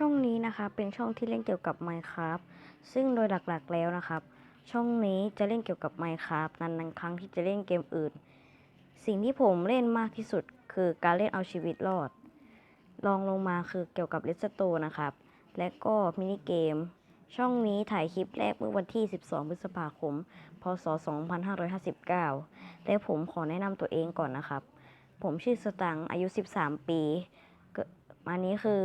ช่องนี้นะคะเป็นช่องที่เล่นเกี่ยวกับ Minecraft ซึ่งโดยหลักๆแล้วนะครับ ช่องนี้จะเล่นเกี่ยวกับ Minecraft นานๆครั้งที่จะเล่นเกมอื่น สิ่งที่ผมเล่นมากที่สุดคือการเล่นเอาชีวิตรอดลองลงมาคือเกี่ยวกับ r e d s t o นะครับ และก็มินิเกม ช่องนี้ถ่ายคลิปแรกเมื่อวันที่ 12 พฤษภาคม พศ 2559 และผมขอแนะนำตัวเองก่อนนะครับ ผมชื่อสตังอายุ 13 ปีเกิดอันนี้คือ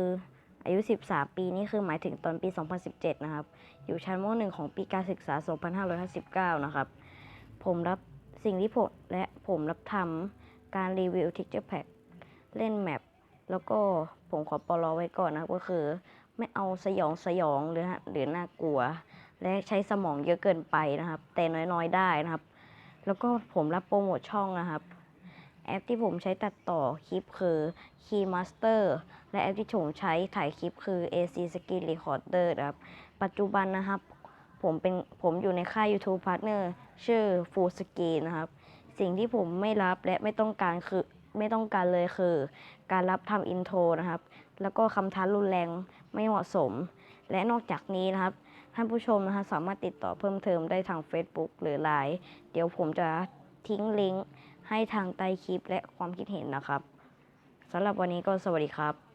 อายุ 13 ปีนี่คือหมายถึงตอนปี 2017 นะครับ อยู่ชั้นม .1 ของปีการศึกษา 2559 นะครับ ผมรับสิ่งที่ผมและผมรับทำการรีวิว Texture Pack เล่นแมปแล้วก็ผมขอปลอไว้ก่อนนะครับ ก็คือไม่เอาสยองสยองหรือหรือน่ากลัว และใช้สมองเยอะเกินไปนะครับ แต่น้อยๆได้นะครับ แล้วก็ผมรับโปรโมทช่องนะครับ แอปที่ผมใช้ตัดต่อคลิปคือ KeyMaster และแอปที่ผมใช้ถ่ายคลิปคือ AC Screen Recorder ครับ ปัจจุบันนะครับ ผมเป็นผมอยู่ในค่าย YouTube Partner ชื่อ Full Screen นะครับ สิ่งที่ผมไม่รับและไม่ต้องการคือไม่ต้องการเลยคือ การรับทำอินโทรนะครับ แล้วก็คำท้ารุนแรงไม่เหมาะสม และนอกจากนี้นะครับ ท่านผู้ชมนะคะสามารถติดต่อเพิ่มเติมได้ทาง Facebook หรือ Line เดี๋ยวผมจะทิ้งลิงก์ ให้ทางใต้คลิปและความคิดเห็นนะครับสำหรับวันนี้ก็สวัสดีครับ